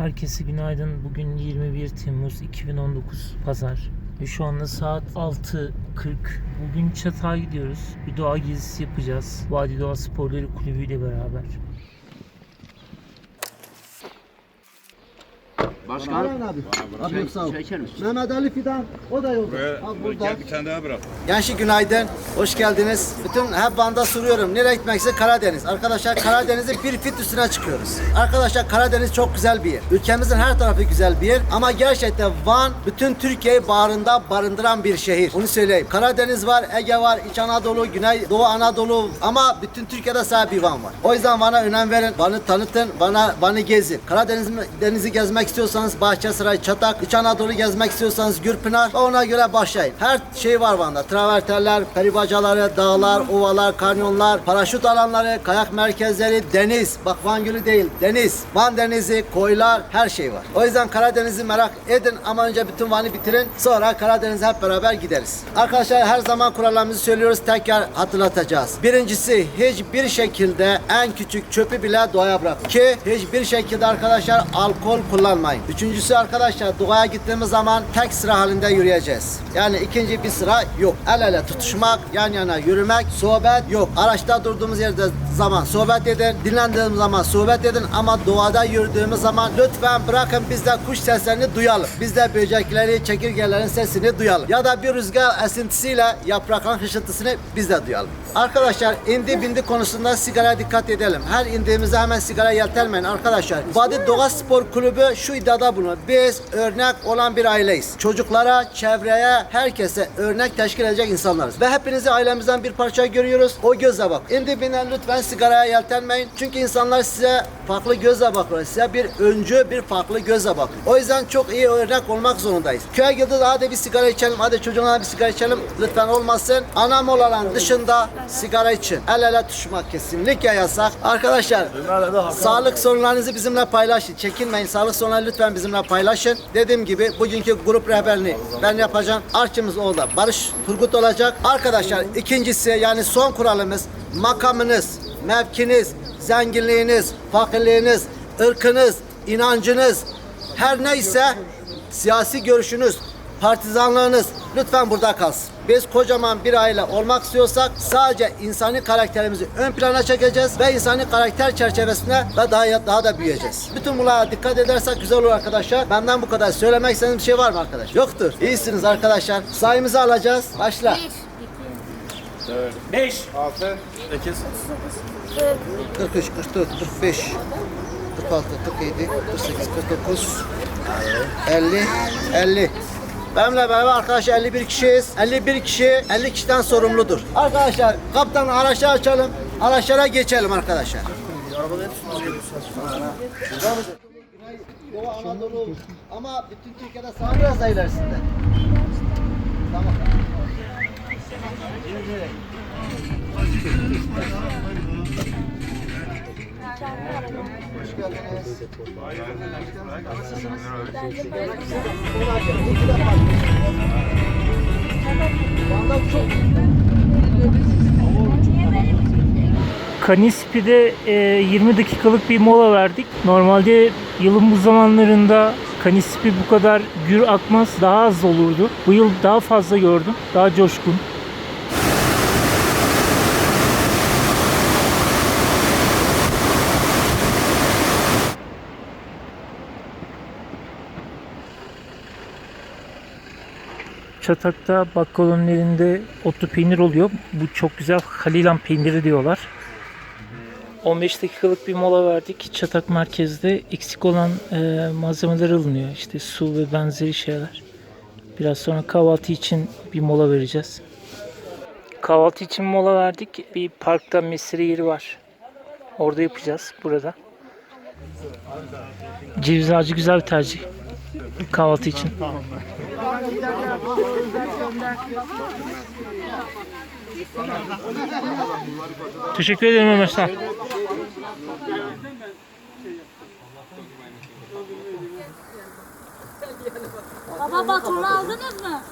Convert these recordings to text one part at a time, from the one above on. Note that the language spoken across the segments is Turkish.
Herkese günaydın. Bugün 21 Temmuz 2019 Pazar. Ve şu anda saat 6.40. Bugün Çatak'a gidiyoruz. Bir doğa gezisi yapacağız. Vadi Doğa Sporları Kulübü ile beraber. Başkan. Aynen abi. Abi sağ ol. Çeker misin? Mehmet Ali Fidan o da yolda. Buraya, Abi burada. gel bir tane daha bırak. Gençlik günaydın. Hoş geldiniz. Bütün hep Van'da soruyorum. Nereye gitmekse Karadeniz. Arkadaşlar Karadeniz'in bir fit üstüne çıkıyoruz. Arkadaşlar Karadeniz çok güzel bir yer. Ülkemizin her tarafı güzel bir yer. Ama gerçekten Van bütün Türkiye'yi bağrında barındıran bir şehir. Onu söyleyeyim. Karadeniz var, Ege var, İç Anadolu, Güney Doğu Anadolu ama bütün Türkiye'de sadece bir Van var. O yüzden Van'a önem verin. Van'ı tanıtın. Van'a Van'ı gezin. Karadeniz denizi gezmek istiyorsanız Bahçesaray, Çatak, İç Anadolu gezmek istiyorsanız Gürpınar ona göre başlayın. Her şey var Van'da. Traverterler, peribacaları, dağlar, ovalar, kanyonlar, paraşüt alanları, kayak merkezleri, deniz. Bak Van Gölü değil, deniz. Van Denizi, koylar, her şey var. O yüzden Karadeniz'i merak edin ama önce bütün Van'ı bitirin. Sonra Karadeniz'e hep beraber gideriz. Arkadaşlar her zaman kurallarımızı söylüyoruz. Tekrar hatırlatacağız. Birincisi hiçbir şekilde en küçük çöpü bile doğaya bırakın. Ki hiçbir şekilde arkadaşlar alkol kullanmayın. Üçüncüsü arkadaşlar doğaya gittiğimiz zaman tek sıra halinde yürüyeceğiz. Yani ikinci bir sıra yok. El ele tutuşmak, yan yana yürümek, sohbet yok. Araçta durduğumuz yerde zaman sohbet edin. Dinlendiğimiz zaman sohbet edin ama doğada yürüdüğümüz zaman lütfen bırakın biz de kuş seslerini duyalım. Biz de böcekleri, çekirgelerin sesini duyalım. Ya da bir rüzgar esintisiyle yaprakların hışırtısını biz de duyalım. Arkadaşlar indi bindi konusunda sigaraya dikkat edelim. Her indiğimizde hemen sigara yeltenmeyin arkadaşlar. Vadi Doğa Spor Kulübü şu iddiada bulunur. Biz örnek olan bir aileyiz. Çocuklara, çevreye, herkese örnek teşkil edecek insanlarız. Ve hepinizi ailemizden bir parça görüyoruz. O göze bak. İndi binden lütfen sigaraya yeltenmeyin. Çünkü insanlar size farklı gözle bakıyor. Size bir öncü, bir farklı gözle bakıyor. O yüzden çok iyi örnek olmak zorundayız. Köye girdiğinde hadi bir sigara içelim, hadi çocuğuna bir sigara içelim. Lütfen olmasın. Ana molaların dışında sigara için. El ele tutuşmak kesinlikle yasak. Arkadaşlar sağlık sorunlarınızı bizimle paylaşın. Çekinmeyin. Sağlık sorunları lütfen bizimle paylaşın. Dediğim gibi bugünkü grup rehberliğini ben yapacağım. Arçımız orada. Barış Turgut olacak. Arkadaşlar ikincisi yani son kuralımız makamınız, mevkiniz, zenginliğiniz, fakirliğiniz, ırkınız, inancınız her neyse siyasi görüşünüz, partizanlığınız lütfen burada kalsın. Biz kocaman bir aile olmak istiyorsak sadece insani karakterimizi ön plana çekeceğiz ve insani karakter çerçevesinde ve daha daha da büyüyeceğiz. Bütün bunlara dikkat edersek güzel olur arkadaşlar. Benden bu kadar. Söylemek istediğiniz bir şey var mı arkadaş? Yoktur. İyisiniz arkadaşlar. Sayımızı alacağız. Başla. 5 43, 44, 45, 46, 47, 48, 49, 50, 50. Benimle beraber arkadaşlar 51 kişiyiz. 51 kişi 50 kişiden sorumludur. Arkadaşlar kaptan araçları açalım. Araçlara geçelim arkadaşlar. Doğu Anadolu ama bütün Türkiye'de sağ biraz da ilerisinde. Tamam. Hoş geldiniz. Van'da Kanispi'de e, 20 dakikalık bir mola verdik. Normalde yılın bu zamanlarında Kanispi bu kadar gür akmaz, daha az olurdu. Bu yıl daha fazla gördüm, daha coşkun. Çatak'ta bakkalın elinde otlu peynir oluyor. Bu çok güzel Halilan peyniri diyorlar. 15 dakikalık bir mola verdik. Çatak merkezde eksik olan e, malzemeler alınıyor. İşte su ve benzeri şeyler. Biraz sonra kahvaltı için bir mola vereceğiz. Kahvaltı için mola verdik. Bir parkta mesire yeri var. Orada yapacağız burada. Ceviz ağacı güzel bir tercih. Kahvaltı için. Teşekkür ederim sağ ol. Baba batonu aldınız mı?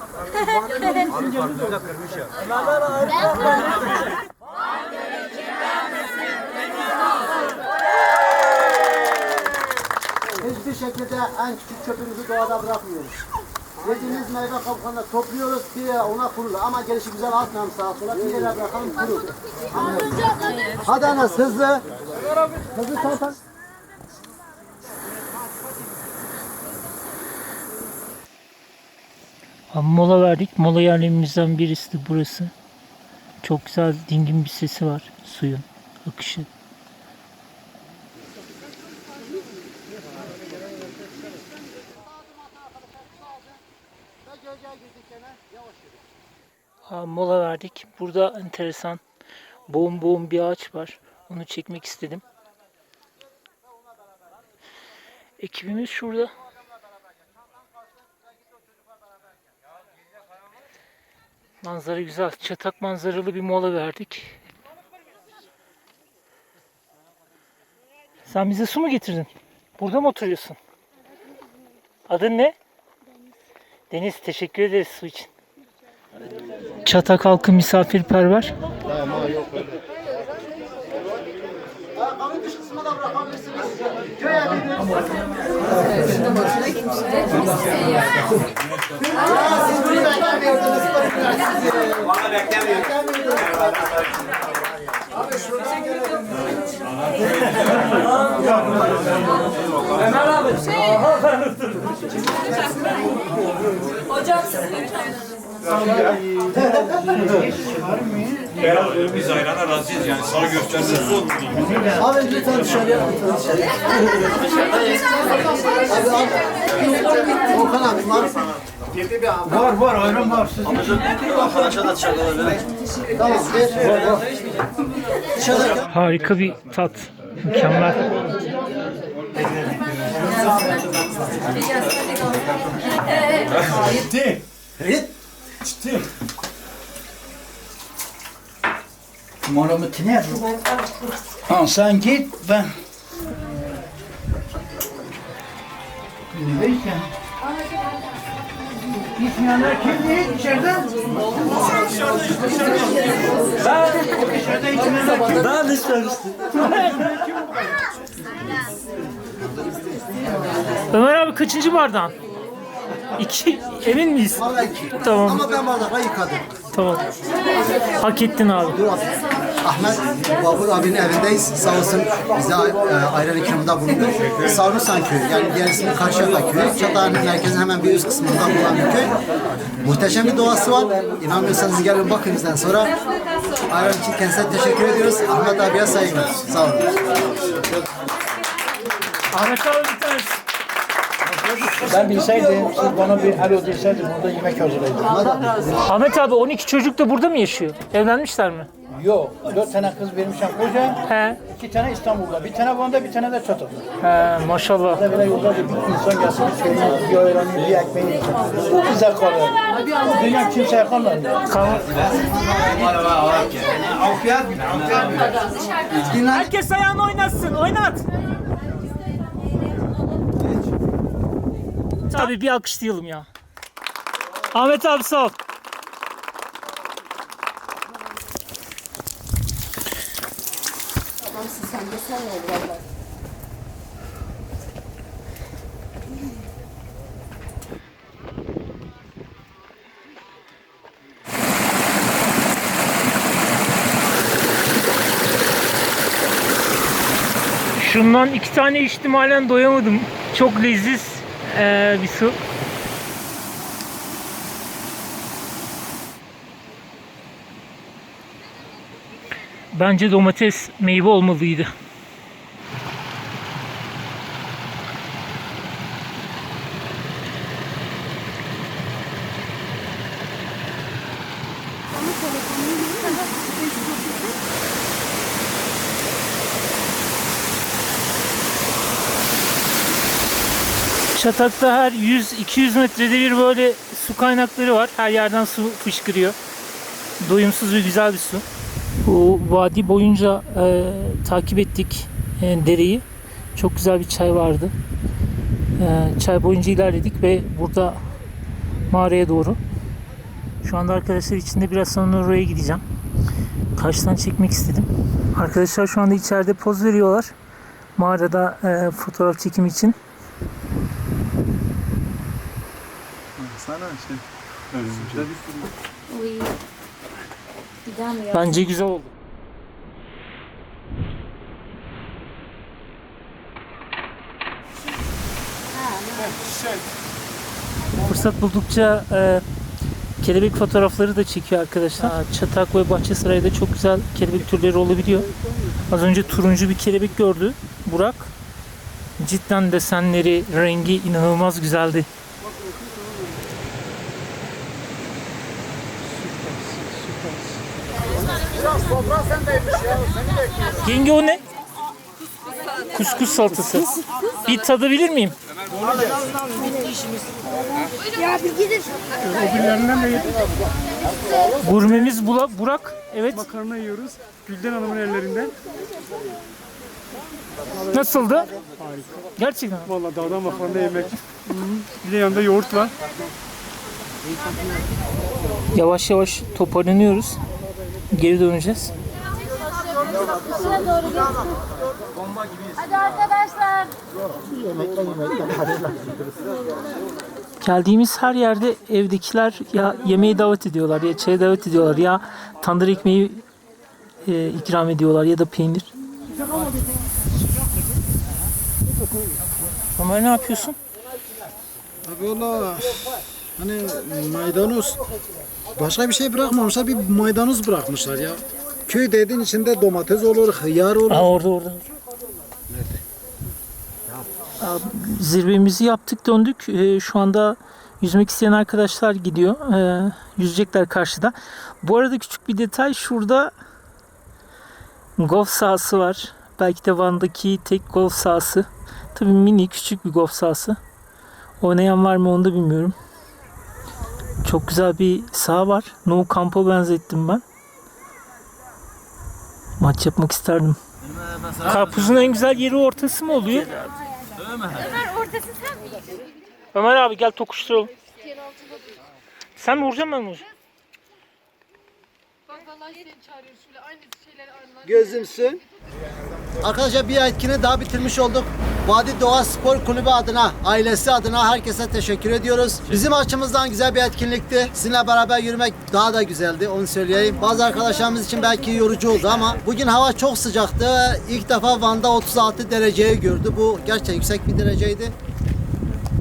hiçbir şekilde en küçük çöpümüzü doğada bırakmıyoruz. Yediğimiz meyve kabuklarını topluyoruz, yere ona kurulur. Ama gelişi güzel atmayalım sağa sola, bir yere bırakalım kurur. Hadi Anas hızlı. Hızlı tantan. Abi mola verdik. Mola yerlerimizden birisi de burası. Çok güzel dingin bir sesi var suyun akışı. Ha, verdik. Burada enteresan boğum boğum bir ağaç var. Onu çekmek istedim. Ekibimiz şurada. Manzara güzel. Çatak manzaralı bir mola verdik. Sen bize su mu getirdin? Burada mı oturuyorsun? Adın ne? Deniz. Teşekkür ederiz su için. Çatak halkı misafirperver. Bırakabilirsiniz. Köye gidiyoruz. Ya siz bunu biz ayrana razıyız yani sana gösteririz. Abi lütfen dışarıya lütfen. Abi var. Var var ayran var. Harika bir tat. Mükemmel. Ciddi. Rit. Ciddi. Malamatı ne Ha sen git ben. Ne bekliyorsun? Gitmeyenler kimdi dışarıda? Ben dışarıda gitmeyenler kim? Ben dışarıda. Ömer abi kaçıncı bardağın? İki. Emin miyiz? Vallahi iki. Tamam. Ama ben bardakla yıkadım. Tamam. Hak ettin abi. Dur abi. Ahmet Babur abinin evindeyiz. Sağ olsun bize e, ayran ikramında bulundu. Sarnusan köyü yani ismi Karşıyaka köyü. Çatağının merkezinin hemen bir üst kısmında bulunan bir köy. Muhteşem bir doğası var. İnanmıyorsanız gelin bakın bizden sonra. Ayran için kendisine teşekkür ediyoruz. Ahmet abiye saygılar. Sağ olun. Ahmet abi bir tanesi. Ben bilseydim, siz bana bir alo deseydin orada yemek hazırlaydım. Ahmet abi 12 çocuk da burada mı yaşıyor? Evlenmişler mi? Yok, dört tane kız vermişim koca, He. iki tane İstanbul'da, bir tane Van'da, bir tane de Çatı'da. He maşallah. Böyle yolda bir insan gelsin, bir çayını, bir ayranı, bir ekmeğini yesin. Bu bize kalır. Bu dünya kimseye kalmıyor. Kal- Herkes ayağını oynatsın. Oynat. Abi bir alkışlayalım ya. Ahmet abi sağ ol. Şundan iki tane içtim halen doyamadım. Çok leziz eee, bir su. Bence domates meyve olmalıydı. Çatak'ta her 100-200 metrede bir böyle su kaynakları var. Her yerden su fışkırıyor. Doyumsuz ve güzel bir su. Bu vadi boyunca e, takip ettik e, dereyi. Çok güzel bir çay vardı. E, çay boyunca ilerledik ve burada mağaraya doğru. Şu anda arkadaşlar içinde biraz sonra oraya gideceğim. Karşıdan çekmek istedim. Arkadaşlar şu anda içeride poz veriyorlar. Mağarada e, fotoğraf çekimi için. Uy. Gidemiyor. Bence güzel oldu. Fırsat buldukça e, kelebek fotoğrafları da çekiyor arkadaşlar. Aa, Çatak ve Bahçesaray'da çok güzel kelebek türleri olabiliyor. Az önce turuncu bir kelebek gördü Burak. Cidden desenleri, rengi inanılmaz güzeldi. Yenge o ne? Kuskus salatası. Bir tadabilir miyim? Gurmemiz Bula- Burak. Evet. Makarna yiyoruz. Gülden Hanım'ın ellerinden. Nasıldı? Gerçekten. Vallahi dağdan makarna yemek. Bir de yanında yoğurt var. Yavaş yavaş toparlanıyoruz. Geri döneceğiz. Arkadaşlar. Geldiğimiz her yerde evdekiler ya yemeğe davet ediyorlar ya çaya davet ediyorlar ya tandır ekmeği e, ikram ediyorlar ya da peynir. Ömer ne yapıyorsun? Abi valla hani maydanoz başka bir şey bırakmamışlar bir maydanoz bırakmışlar ya. Köy dediğin içinde domates olur, hıyar olur. Aa orada orada. Aa, Zirvemizi yaptık döndük. Ee, şu anda yüzmek isteyen arkadaşlar gidiyor. Ee, yüzecekler karşıda. Bu arada küçük bir detay şurada golf sahası var. Belki de Van'daki tek golf sahası. Tabii mini küçük bir golf sahası. Oynayan var mı onu da bilmiyorum. Çok güzel bir saha var. No Camp'a benzettim ben. Maç yapmak isterdim. Karpuzun en güzel yeri ortası mı oluyor? Ömer ortası sen mi? Ömer abi gel tokuşturalım. Sen mi vuracaksın ben mi vuracağım? Gözümsün. Arkadaşlar bir etkini daha bitirmiş olduk. Vadi Doğa Spor Kulübü adına, ailesi adına herkese teşekkür ediyoruz. Bizim açımızdan güzel bir etkinlikti. Sizinle beraber yürümek daha da güzeldi, onu söyleyeyim. Bazı arkadaşlarımız için belki yorucu oldu ama bugün hava çok sıcaktı. İlk defa Van'da 36 dereceyi gördü. Bu gerçekten yüksek bir dereceydi.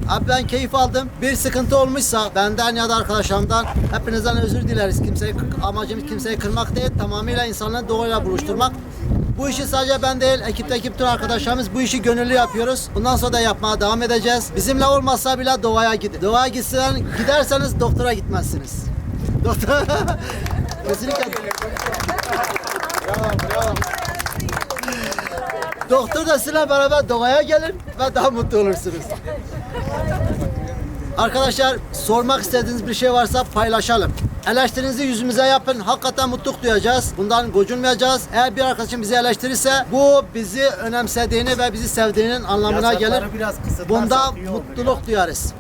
Abi ben keyif aldım. Bir sıkıntı olmuşsa benden ya da arkadaşlarımdan hepinizden özür dileriz. Kimseyi, amacımız kimseyi kırmak değil. Tamamıyla insanları doğayla buluşturmak. Bu işi sadece ben değil, ekipteki bütün arkadaşlarımız bu işi gönüllü yapıyoruz. Bundan sonra da yapmaya devam edeceğiz. Bizimle olmasa bile doğaya gidin. Doğaya gitsen, giderseniz doktora gitmezsiniz. Doktor... Kesinlikle. Doktor da sizinle beraber doğaya gelin ve daha mutlu olursunuz. Arkadaşlar sormak istediğiniz bir şey varsa paylaşalım. Eleştirinizi yüzümüze yapın. Hakikaten mutluluk duyacağız. Bundan gocunmayacağız. Eğer bir arkadaşım bizi eleştirirse bu bizi önemsediğini ve bizi sevdiğinin anlamına gelir. Yasakları biraz kısıtlarsak Bunda iyi olur mutluluk duyarız.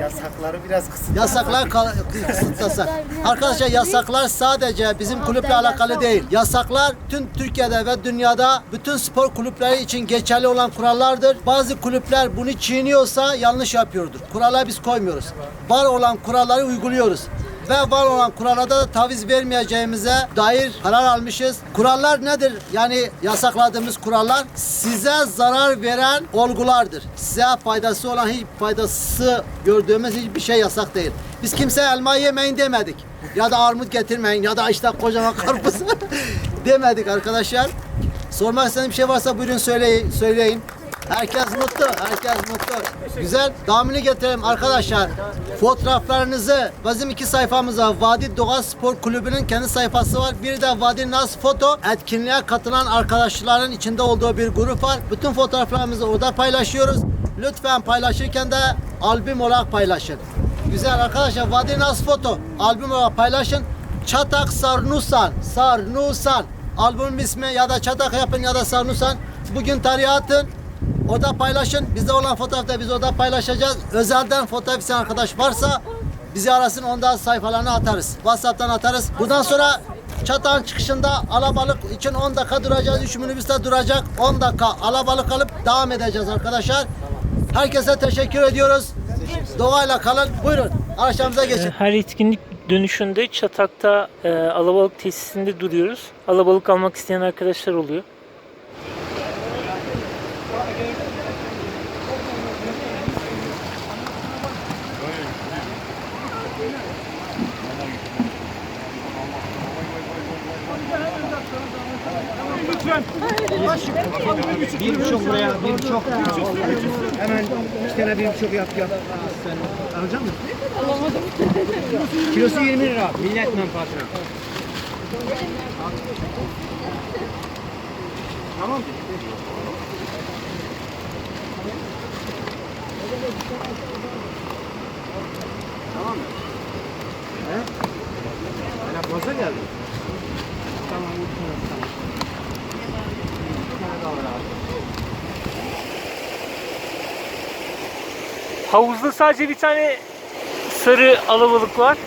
Yasakları biraz kısıtlarsak. Yasaklar kal- kısıtlasak. Arkadaşlar yasaklar sadece bizim kulüple alakalı değil. Yasaklar tüm Türkiye'de ve dünyada bütün spor kulüpleri için geçerli olan kurallardır. Bazı kulüpler bunu çiğniyorsa yanlış yapıyordur. Kuralları biz koymuyoruz. Var olan kuralları uyguluyoruz. Ve var olan kurallarda da taviz vermeyeceğimize dair karar almışız. Kurallar nedir? Yani yasakladığımız kurallar size zarar veren olgulardır. Size faydası olan hiç faydası gördüğümüz hiçbir şey yasak değil. Biz kimseye elma yemeyin demedik. Ya da armut getirmeyin ya da işte kocaman karpuz demedik arkadaşlar. Sormak istediğiniz bir şey varsa buyurun söyleyin. söyleyin. Herkes mutlu, herkes mutlu. Güzel, devamını getirelim arkadaşlar. Fotoğraflarınızı bizim iki sayfamıza Vadi Doğa Spor Kulübü'nün kendi sayfası var. Bir de Vadi Nas Foto etkinliğe katılan arkadaşların içinde olduğu bir grup var. Bütün fotoğraflarımızı orada paylaşıyoruz. Lütfen paylaşırken de albüm olarak paylaşın. Güzel arkadaşlar Vadi Nas Foto albüm olarak paylaşın. Çatak Sarnusan, Sarnusan albümün ismi ya da Çatak yapın ya da Sarnusan. Bugün tarihe. Orada paylaşın. Bizde olan fotoğrafta biz orada paylaşacağız. Özelden fotoğraf isteyen arkadaş varsa bizi arasın onda sayfalarını atarız. Whatsapp'tan atarız. Bundan sonra Çatağın çıkışında alabalık için 10 dakika duracağız. 3 minibüste duracak. 10 dakika alabalık alıp devam edeceğiz arkadaşlar. Herkese teşekkür ediyoruz. Doğayla kalın. Buyurun. Ee, geçin. Her etkinlik dönüşünde Çatak'ta e, alabalık tesisinde duruyoruz. Alabalık almak isteyen arkadaşlar oluyor. Bir buçuk buraya, bir buçuk. Hemen iki tane bir buçuk yap yap. Sen alacak mısın? Alamadım. Kilosu 20 lira. Millet menfaatine. Tamam. Tamam mı? He? Bana fazla geldi. Tamam, tamam, tamam. Havuzda sadece bir tane sarı alabalık var.